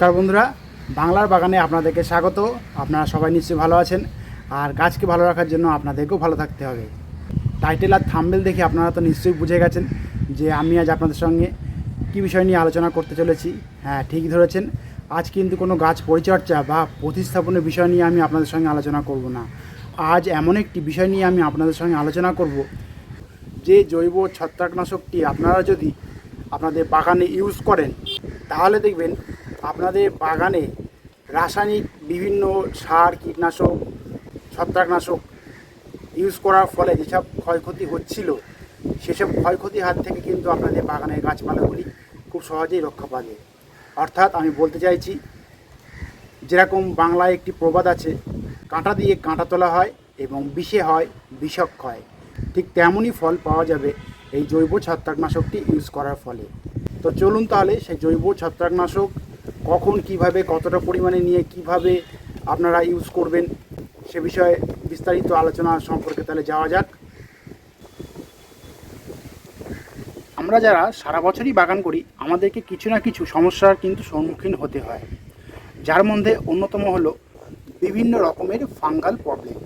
নমস্কার বন্ধুরা। বাংলার বাগানে আপনাদেরকে স্বাগত। আপনারা সবাই নিশ্চয়ই ভালো আছেন। আর গাছকে ভালো রাখার জন্য আপনাদেরকেও ভালো থাকতে হবে। টাইটেল আর থাম্বেল দেখে আপনারা তো নিশ্চয়ই বুঝে গেছেন যে আমি আজ আপনাদের সঙ্গে কী বিষয় নিয়ে আলোচনা করতে চলেছি। হ্যাঁ ঠিক ধরেছেন। আজ কিন্তু কোনো গাছ পরিচর্যা বা প্রতিস্থাপনের বিষয় নিয়ে আমি আপনাদের সঙ্গে আলোচনা করব না। আজ এমন একটি বিষয় নিয়ে আমি আপনাদের সঙ্গে আলোচনা করব। যে জৈব ছত্রাকনাশকটি আপনারা যদি আপনাদের বাগানে ইউজ করেন, তাহলে দেখবেন আপনাদের বাগানে রাসায়নিক বিভিন্ন সার, কীটনাশক, ছত্রাকনাশক ইউজ করার ফলে যেসব ক্ষয়ক্ষতি হচ্ছিল, সেসব ক্ষয়ক্ষতির হাত থেকে কিন্তু আপনাদের বাগানের গাছপালাগুলি খুব সহজেই রক্ষা পাবে অর্থাৎ আমি বলতে চাইছি, যেরকম বাংলায় একটি প্রবাদ আছে, কাঁটা দিয়ে কাঁটা তোলা হয় এবং বিষে হয় বিষক্ষয় ঠিক তেমনই ফল পাওয়া যাবে এই জৈব ছত্রাকনাশকটি ইউজ করার ফলে। তো চলুন তাহলে সেই জৈব ছত্রাকনাশক কখন কীভাবে, কতটা পরিমাণে নিয়ে কীভাবে আপনারা ইউজ করবেন, সে বিষয়ে বিস্তারিত আলোচনা সম্পর্কে তাহলে যাওয়া যাক। আমরা যারা সারা বছরই বাগান করি, আমাদেরকে কিছু না কিছু সমস্যার কিন্তু সম্মুখীন হতে হয়। যার মধ্যে অন্যতম হলো বিভিন্ন রকমের ফাঙ্গাল প্রবলেম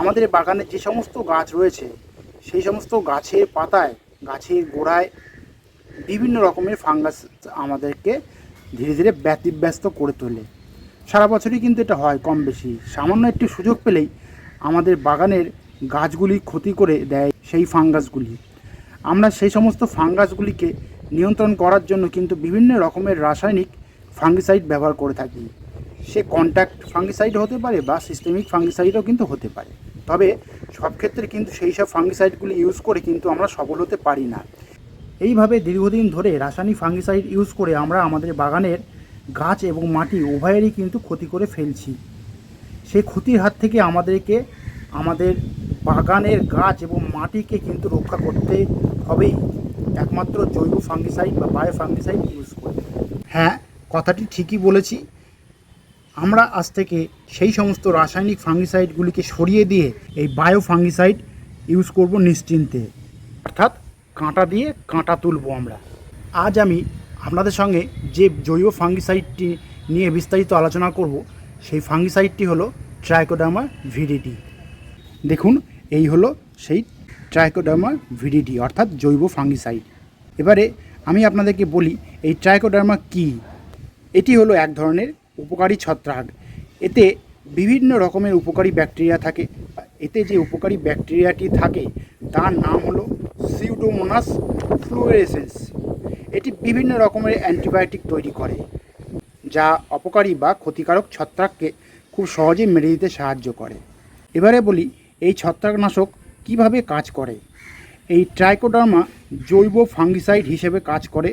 আমাদের বাগানে যে সমস্ত গাছ রয়েছে, সেই সমস্ত গাছের পাতায়, গাছের গোড়ায় বিভিন্ন রকমের ফাঙ্গাস আমাদেরকে ধীরে ধীরে ব্যতিব্যস্ত করে তোলে। সারা বছরই কিন্তু এটা হয় কম বেশি। সামান্য একটি সুযোগ পেলেই আমাদের বাগানের গাছগুলি ক্ষতি করে দেয় সেই ফাঙ্গাসগুলি। আমরা সেই সমস্ত ফাঙ্গাসগুলিকে নিয়ন্ত্রণ করার জন্য কিন্তু বিভিন্ন রকমের রাসায়নিক ফাঙ্গিসাইড ব্যবহার করে থাকি। সে কন্ট্যাক্ট ফাঙ্গিসাইড হতে পারে বা সিস্টেমিক ফাঙ্গিসাইডও কিন্তু হতে পারে। তবে সব ক্ষেত্রে কিন্তু সেই সব ফাঙ্গিসাইডগুলি ইউজ করে কিন্তু আমরা সফল হতে পারি না। এইভাবে দীর্ঘদিন ধরে রাসায়নিক ফাঙ্গিসাইড ইউজ করে আমরা আমাদের বাগানের গাছ এবং মাটি উভয়েরই কিন্তু ক্ষতি করে ফেলছি। সেই ক্ষতির হাত থেকে আমাদেরকে আমাদের বাগানের গাছ এবং মাটিকে কিন্তু রক্ষা করতে হবেই। একমাত্র জৈব ফাঙ্গিসাইড বা বায়ো ফাঙ্গিসাইড ইউজ করে। হ্যাঁ কথাটি ঠিকই বলেছি। আমরা আজ থেকে সেই সমস্ত রাসায়নিক ফাঙ্গিসাইডগুলিকে সরিয়ে দিয়ে এই বায়ো ফাঙ্গিসাইড ইউজ করব নিশ্চিন্তে। অর্থাৎ কাঁটা দিয়ে কাঁটা তুলব আমরা। আজ আমি আপনাদের সঙ্গে যে জৈব ফাঙ্গিসাইডটি নিয়ে বিস্তারিত আলোচনা করব, সেই ফাঙ্গিসাইডটি হলো ট্রাইকোডামা ভিডিডি দেখুন, এই হলো সেই ট্রাইকোডার্মা ভিডিডি অর্থাৎ জৈব ফাঙ্গিসাইড। এবারে আমি আপনাদেরকে বলি, এই ট্রাইকোডার্মা কি? এটি হলো এক ধরনের উপকারী ছত্রাক। এতে বিভিন্ন রকমের উপকারী ব্যাকটেরিয়া থাকে। এতে যে উপকারী ব্যাকটেরিয়াটি থাকে তার নাম হলো সিউডোমোনাস ফ্লুয়েসেন্স এটি বিভিন্ন রকমের অ্যান্টিবায়োটিক তৈরি করে, যা অপকারী বা ক্ষতিকারক ছত্রাককে খুব সহজেই মেরে দিতে সাহায্য করে। এবারে বলি, এই ছত্রাকনাশক কীভাবে কাজ করে? এই ট্রাইকোডার্মা জৈব ফাঙ্গিসাইড হিসেবে কাজ করে।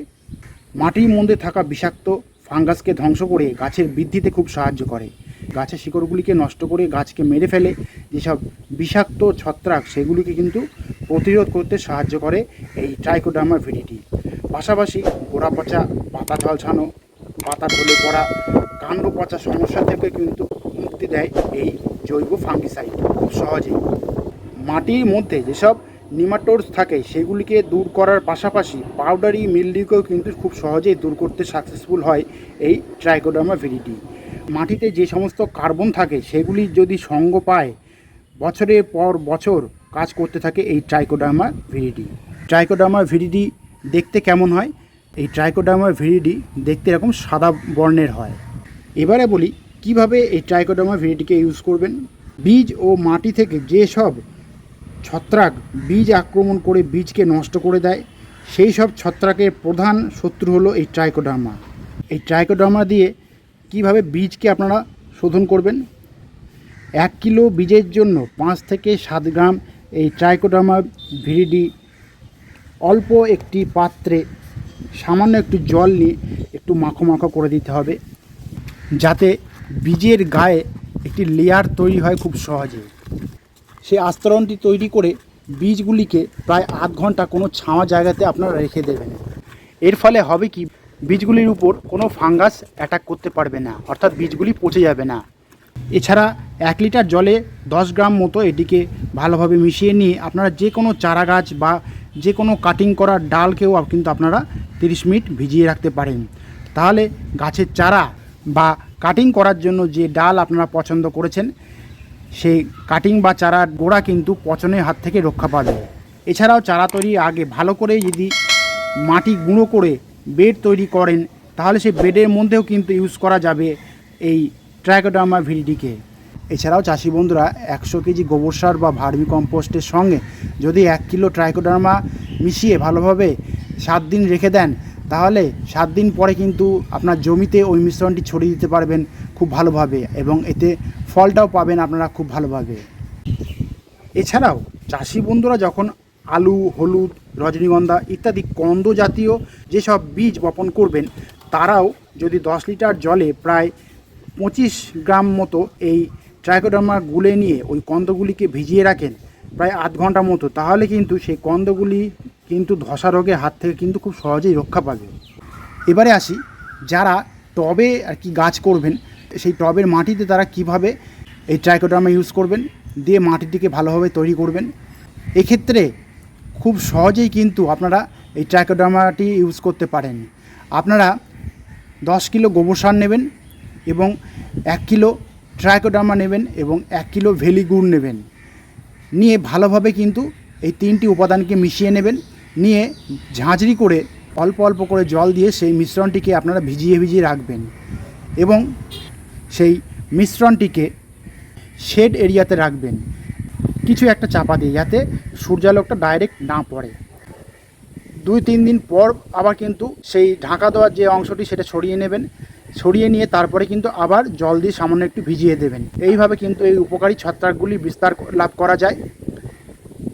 মাটির মধ্যে থাকা বিষাক্ত ফাঙ্গাসকে ধ্বংস করে গাছের বৃদ্ধিতে খুব সাহায্য করে। গাছের শিকড়গুলিকে নষ্ট করে গাছকে মেরে ফেলে যেসব বিষাক্ত ছত্রাক, সেগুলিকে কিন্তু প্রতিরোধ করতে সাহায্য করে এই ট্রাইকোডার্মা ভিডিটি। পাশাপাশি গোড়া পচা পাতা ঝলসানো পাতা ঢলে পড়া, কাণ্ড পচা সমস্যা থেকে কিন্তু মুক্তি দেয় এই জৈব ফাঙ্গিসাইড খুব সহজেই। মাটির মধ্যে যেসব নিমাটোডস থাকে, সেগুলিকে দূর করার পাশাপাশি পাউডারি মিল্ডিকেও কিন্তু খুব সহজেই দূর করতে সাকসেসফুল হয় এই ট্রাইকোডার্মা ভিডিটি। মাটিতে যে সমস্ত কার্বন থাকে, সেগুলি যদি সঙ্গ পায়, বছরের পর বছর কাজ করতে থাকে এই ট্রাইকোডার্মা ভিডিডি। ট্রাইকোডার্মা ভিডিডি দেখতে কেমন হয়? এই ট্রাইকোডার্মা ভিডিডি দেখতে এরকম সাদা বর্ণের হয়। এবারে বলি, কীভাবে এই ট্রাইকোডার্মা ভিডিটিকে ইউজ করবেন? বীজ ও মাটি থেকে যেসব ছত্রাক বীজ আক্রমণ করে বীজকে নষ্ট করে দেয়, সেই সব ছত্রাকের প্রধান শত্রু হলো এই ট্রাইকোডার্মা। এই ট্রাইকোডার্মা দিয়ে কীভাবে বীজকে আপনারা শোধন করবেন? এক কিলো বীজের জন্য পাঁচ থেকে সাত গ্রাম এই ট্রাইকোডার্মা ভিরিডি অল্প একটি পাত্রে সামান্য একটু জল নিয়ে একটু মাখো মাখো করে দিতে হবে, যাতে বীজের গায়ে একটি লেয়ার তৈরি হয় খুব সহজে সেই আস্তরণটি তৈরি করে বীজগুলিকে প্রায় আধ ঘণ্টা কোনো ছাওয়া জায়গাতে আপনারা রেখে দেবেন। এর ফলে হবে কি, বীজগুলির উপর কোনো ফাঙ্গাস অ্যাটাক করতে পারবে না, অর্থাৎ বীজগুলি পচে যাবে না। এছাড়া এক লিটার জলে দশ গ্রাম মতো এটিকে ভালোভাবে মিশিয়ে নিয়ে আপনারা যে কোনো চারা গাছ বা যে কোনো কাটিং করা ডালকেও কিন্তু আপনারা তিরিশ মিনিট ভিজিয়ে রাখতে পারেন। তাহলে গাছের চারা বা কাটিং করার জন্য যে ডাল আপনারা পছন্দ করেছেন, সেই কাটিং বা চারার গোড়া কিন্তু পচনের হাত থেকে রক্ষা পাবে। এছাড়াও চারা তৈরি আগে ভালো করে যদি মাটি গুঁড়ো করে বেড তৈরি করেন, তাহলে সেই বেডের মধ্যেও কিন্তু ইউজ করা যাবে এই ট্রাইকোডার্মা ভিরিডিকে এছাড়াও চাষি বন্ধুরা একশো কেজি গোবর সার বা ভার্মি কম্পোস্টের সঙ্গে যদি এক কিলো ট্রাইকোডার্মা মিশিয়ে ভালোভাবে সাত দিন রেখে দেন, তাহলে সাত দিন পরে কিন্তু আপনার জমিতে ওই মিশ্রণটি ছড়িয়ে দিতে পারবেন খুব ভালোভাবে এবং এতে ফলটাও পাবেন আপনারা খুব ভালোভাবে। এছাড়াও চাষি বন্ধুরা যখন আলু, হলুদ, রজনীগন্ধা ইত্যাদি কন্দ জাতীয় যেসব বীজ বপন করবেন, তারাও যদি দশ লিটার জলে প্রায় পঁচিশ গ্রাম মতো এই ট্রাইকোডার্মা গুলে নিয়ে ওই কন্দগুলিকে ভিজিয়ে রাখেন, প্রায় আধ ঘণ্টা মতো। তাহলে কিন্তু সেই কন্দগুলি কিন্তু ধসা রোগের হাত থেকে কিন্তু খুব সহজেই রক্ষা পাবে। এবারে আসি, যারা টবে আর কি গাছ করবেন, সেই টবের মাটিতে তারা কীভাবে এই ট্রাইকোডার্মা ইউজ করবেন, দিয়ে মাটিটিকে ভালোভাবে তৈরি করবেন। এক্ষেত্রে খুব সহজেই কিন্তু আপনারা এই ট্রাইকোডার্মাটি ইউজ করতে পারেন। আপনারা দশ কিলো গোবর সার নেবেন এবং এক কিলো ট্রাইকোডার্মা নেবেন এবং এক কিলো ভেলি গুড় নেবেন। নিয়ে ভালোভাবে কিন্তু এই তিনটি উপাদানকে মিশিয়ে নেবেন। নিয়ে ঝাঁঝরি করে অল্প অল্প করে জল দিয়ে সেই মিশ্রণটিকে আপনারা ভিজিয়ে ভিজিয়ে রাখবেন এবং সেই মিশ্রণটিকে শেড এরিয়াতে রাখবেন। কিছু একটা চাপা দিয়ে যাতে সূর্যালোকটা ডাইরেক্ট না পড়ে। দুই তিন দিন পর আবার কিন্তু সেই ঢাকা দেওয়ার যে অংশটি সেটা ছড়িয়ে নেবেন। ছড়িয়ে নিয়ে তারপরে কিন্তু আবার জল দিয়ে সামান্য একটু ভিজিয়ে দেবেন। এইভাবে কিন্তু এই উপকারী ছত্রাকগুলি বিস্তার লাভ করা যায়।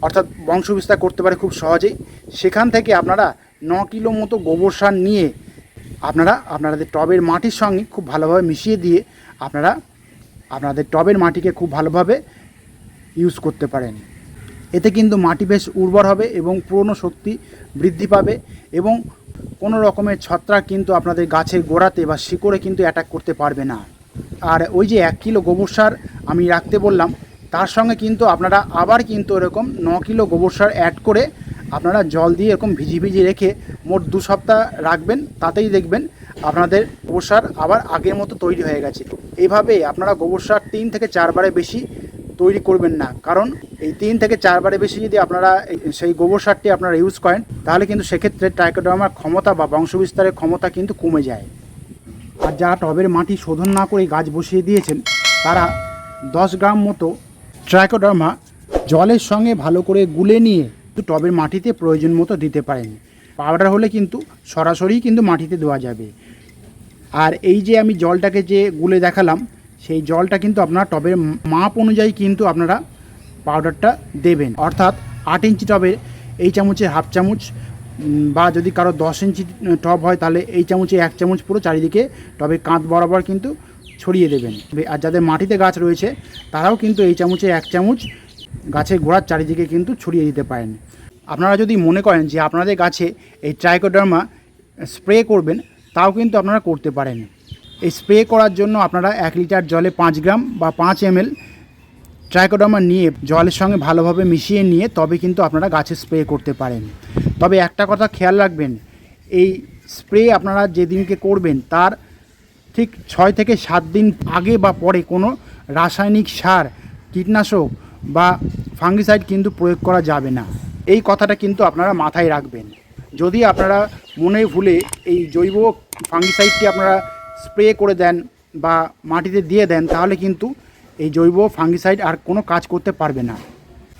অর্থাৎ বংশ বিস্তার করতে পারে খুব সহজেই। সেখান থেকে আপনারা ন কিলো মতো গোবর সার নিয়ে আপনারা আপনাদের টবের মাটির সঙ্গে খুব ভালোভাবে মিশিয়ে দিয়ে আপনারা আপনাদের টবের মাটিকে খুব ভালোভাবে ইউজ করতে পারেন। এতে কিন্তু মাটি বেশ উর্বর হবে এবং পুরনো শক্তি বৃদ্ধি পাবে এবং কোনো রকমের ছত্রাক কিন্তু আপনাদের গাছের গোড়াতে বা শিকড়ে কিন্তু অ্যাটাক করতে পারবে না। আর ওই যে এক কিলো গোবর সার আমি রাখতে বললাম, তার সঙ্গে কিন্তু আপনারা আবার কিন্তু এরকম ন কিলো গোবর সার অ্যাড করে আপনারা জল দিয়ে এরকম ভিজি ভিজি রেখে মোট দু সপ্তাহ রাখবেন, তাতেই দেখবেন আপনাদের গোবর সার আবার আগের মতো তৈরি হয়ে গেছে। এইভাবে আপনারা গোবর সার তিন থেকে চারবারে বেশি তৈরি করবেন না। কারণ এই তিন থেকে চারবারে বেশি যদি আপনারা সেই গোবর সারটি আপনারা ইউজ করেন, তাহলে কিন্তু সেক্ষেত্রে ট্রাইকোডার্মার ক্ষমতা বা বংশবিস্তারের ক্ষমতা কিন্তু কমে যায়। আর যারা টবের মাটি শোধন না করে গাছ বসিয়ে দিয়েছেন, তারা দশ গ্রাম মতো ট্রাইকোডার্মা জলের সঙ্গে ভালো করে গুলে নিয়ে টবের মাটিতে প্রয়োজন মতো দিতে পারেন। পাউডার হলে কিন্তু সরাসরি কিন্তু মাটিতে দেওয়া যাবে। আর এই যে আমি জলটাকে যে গুলে দেখালাম সেই জলটা কিন্তু আপনারা টবের মাপ অনুযায়ী কিন্তু আপনারা পাউডারটা দেবেন। অর্থাৎ আট ইঞ্চি টবে এই চামচে হাফ চামচ বা যদি কারও দশ ইঞ্চি টব হয় তাহলে এই চামচে এক চামচ পুরো চারিদিকে টবে কাঁধ বরাবর কিন্তু ছড়িয়ে দেবেন। আর যাদের মাটিতে গাছ রয়েছে, তারাও কিন্তু এই চামচে এক চামচ গাছের গোড়ার চারিদিকে কিন্তু ছড়িয়ে দিতে পারেন। আপনারা যদি মনে করেন যে আপনাদের গাছে এই ট্রাইকোডার্মা স্প্রে করবেন, তাও কিন্তু আপনারা করতে পারেন। এই স্প্রে করার জন্য আপনারা এক লিটার জলে পাঁচ গ্রাম বা পাঁচ এমএল ট্রাইকোডার্মা নিয়ে জলের সঙ্গে ভালোভাবে মিশিয়ে নিয়ে তবে কিন্তু আপনারা গাছে স্প্রে করতে পারেন। তবে একটা কথা খেয়াল রাখবেন, এই স্প্রে আপনারা যেদিনকে করবেন তার ঠিক ছয় থেকে সাত দিন আগে বা পরে কোনো রাসায়নিক সার, কীটনাশক বা ফাঙ্গিসাইড কিন্তু প্রয়োগ করা যাবে না। এই কথাটা কিন্তু আপনারা মাথায় রাখবেন। যদি আপনারা মনে ভুলে এই জৈব ফাঙ্গিসাইডটি আপনারা স্প্রে করে দেন বা মাটিতে দিয়ে দেন, তাহলে কিন্তু এই জৈব ফাঙ্গিসাইড আর কোনো কাজ করতে পারবে না।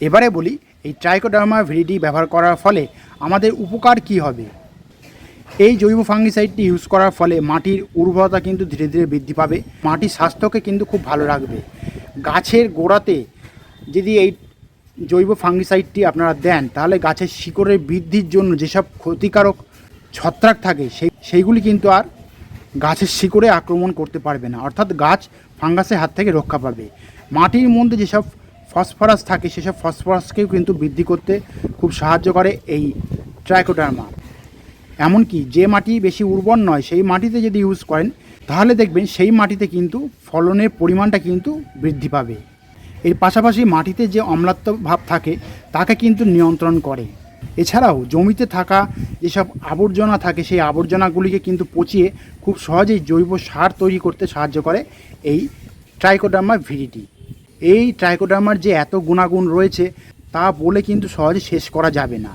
এবারে বলি, এই ট্রাইকোডার্মা ভিরিডি ব্যবহার করার ফলে আমাদের উপকার কি হবে? এই জৈব ফাঙ্গিসাইডটি ইউজ করার ফলে মাটির উর্বরতা কিন্তু ধীরে ধীরে বৃদ্ধি পাবে, মাটির স্বাস্থ্যকে কিন্তু খুব ভালো রাখবে। গাছের গোড়াতে যদি এই জৈব ফাঙ্গিসাইডটি আপনারা দেন, তাহলে গাছের শিকড়ের বৃদ্ধির জন্য যেসব ক্ষতিকারক ছত্রাক থাকে, সেই, সেইগুলি কিন্তু আর গাছের শিকড়ে আক্রমণ করতে পারবে না। অর্থাৎ গাছ ফাঙ্গাসের হাত থেকে রক্ষা পাবে। মাটির মধ্যে যেসব ফসফরাস থাকে, সেসব ফসফরাসকেও কিন্তু বৃদ্ধি করতে খুব সাহায্য করে এই ট্রাইকোডার্মা। এমনকি যে মাটি বেশি উর্বর নয়, সেই মাটিতে যদি ইউজ করেন, তাহলে দেখবেন সেই মাটিতে কিন্তু ফলনের পরিমাণটা কিন্তু বৃদ্ধি পাবে। এর পাশাপাশি মাটিতে যে অম্লাত্ব ভাব থাকে, তাকে কিন্তু নিয়ন্ত্রণ করে। এছাড়াও জমিতে থাকা যেসব আবর্জনা থাকে, সেই আবর্জনাগুলিকে কিন্তু পচিয়ে খুব সহজেই জৈব সার তৈরি করতে সাহায্য করে এই ট্রাইকোডার্মা ভিডিটি। এই ট্রাইকোডার্মার যে এত গুণাগুণ রয়েছে, তা বলে কিন্তু সহজে শেষ করা যাবে না।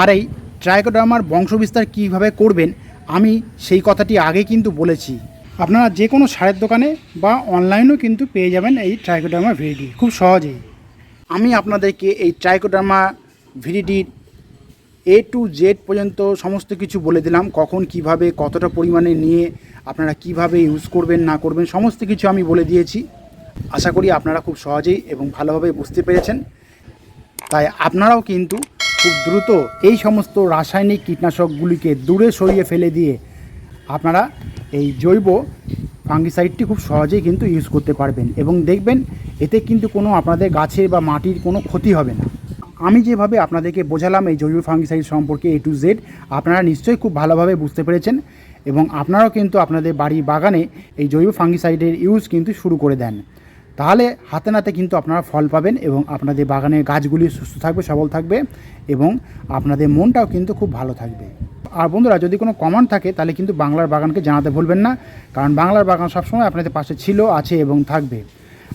আর এই ট্রাইকোডার্মার বংশবিস্তার কীভাবে করবেন, আমি সেই কথাটি আগে কিন্তু বলেছি। আপনারা যে কোনো সারের দোকানে বা অনলাইনেও কিন্তু পেয়ে যাবেন এই ট্রাইকোডার্মা ভিডিটি, খুব সহজেই। আমি আপনাদেরকে এই ট্রাইকোডার্মা ভিডিটির এ টু জেড পর্যন্ত সমস্ত কিছু বলে দিলাম, কখন কীভাবে, কতটা পরিমাণে নিয়ে, আপনারা কীভাবে ইউজ করবেন, না করবেন, সমস্ত কিছু আমি বলে দিয়েছি। আশা করি আপনারা খুব সহজেই এবং ভালোভাবে বুঝতে পেরেছেন। তাই আপনারাও কিন্তু খুব দ্রুত এই সমস্ত রাসায়নিক কীটনাশকগুলিকে দূরে সরিয়ে ফেলে দিয়ে আপনারা এই জৈব ফাঙ্গিসাইডটি খুব সহজেই কিন্তু ইউজ করতে পারবেন। এবং দেখবেন, এতে কিন্তু কোনো আপনাদের গাছের বা মাটির কোনো ক্ষতি হবে না। আমি যেভাবে আপনাদেরকে বোঝালাম এই জৈব ফাঙ্গিসাইড সম্পর্কে এ টু জেড আপনারা নিশ্চয়ই খুব ভালোভাবে বুঝতে পেরেছেন এবং আপনারাও কিন্তু আপনাদের বাড়ি বাগানে এই জৈব ফাঙ্গিসাইডের ইউজ কিন্তু শুরু করে দেন। তাহলে হাতে নাতে কিন্তু আপনারা ফল পাবেন এবং আপনাদের বাগানের গাছগুলি সুস্থ থাকবে, সবল থাকবে এবং আপনাদের মনটাও কিন্তু খুব ভালো থাকবে। আর বন্ধুরা, যদি কোনো কমেন্ট থাকে, তাহলে কিন্তু বাংলার বাগানকে জানাতে ভুলবেন না, কারণ বাংলার বাগান সবসময় আপনাদের পাশে ছিল, আছে এবং থাকবে।